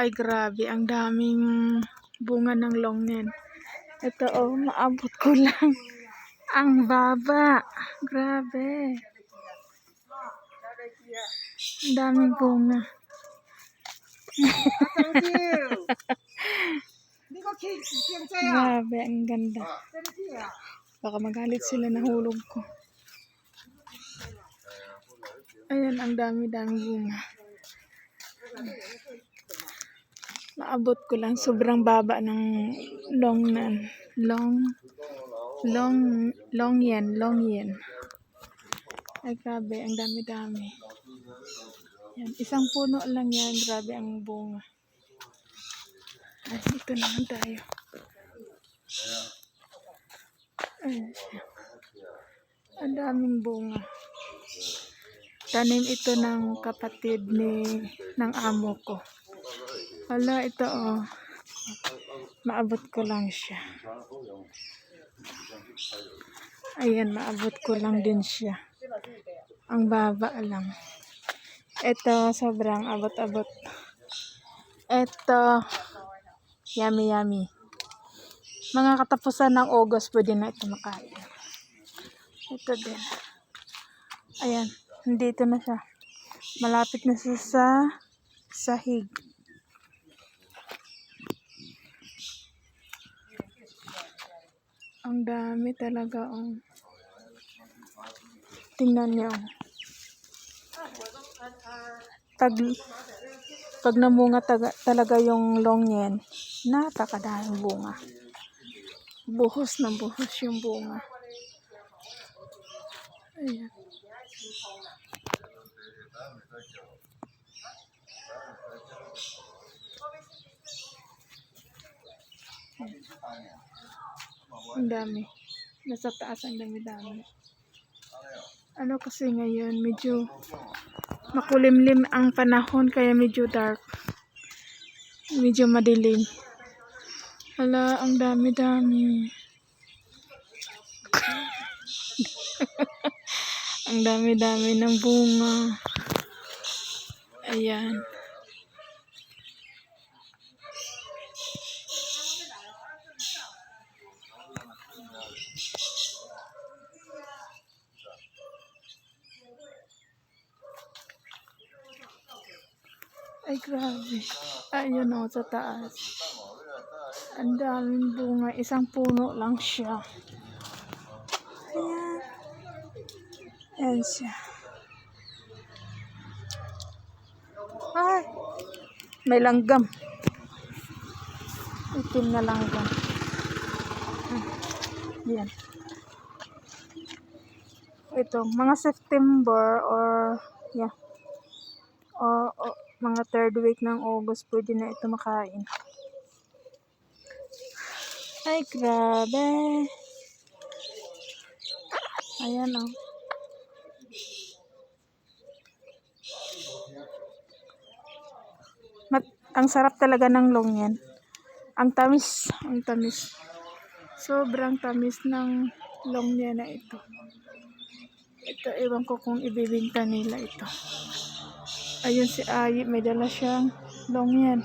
Ay grabe, ang daming bunga ng longnen. Ito oh, maabot ko lang. Ang baba. Grabe. Ang daming bunga. grabe, ang ganda. Baka magalit sila nahulog ko. Ayan, ang dami-dami bunga. Maabot ko lang. Sobrang baba ng long nan. Long, long, long yan, long yan. Ay, grabe, ang dami-dami. Yan, isang puno lang yan. Grabe ang bunga. Ay, ito naman tayo. Siya. Ang daming bunga. Tanim ito ng kapatid ni ng amo ko. Hala, ito oh. Maabot ko lang siya. Ayan, maabot ko lang din siya. Ang baba lang. Ito, sobrang abot-abot. Ito, yummy yummy. Mga katapusan ng August, pwede na ito makain. Ito din. Ayan, nandito na siya. Malapit na siya sa sahig. Ang dami talaga. Oh. Tingnan niyo. Pag, pag namunga taga, talaga yung longyen, napakadaming bunga. Buhos na buhos yung bunga. Ayan. Ang dami. Nasa taas ang dami-dami. Ano kasi ngayon, medyo makulimlim ang panahon kaya medyo dark. Medyo madilim. Hala, ang dami-dami. ang dami-dami ng bunga. Ayan. Ay, grabe. Ayun o, sa taas. Ang daming bunga. Isang puno lang siya. Ayan. Ayan siya. Ay! May langgam. Itim na langgam. Hmm. Yan. Ito, mga September or yeah. O, o mga third week ng August, pwede na ito makain. Ay, grabe. Ayan oh. o. Mat ang sarap talaga ng longyan. Ang tamis, ang tamis. Sobrang tamis ng longyan na ito. Ito, ewan ko kung ibibinta nila ito. Ayun si Ayi, may dala siyang longyan.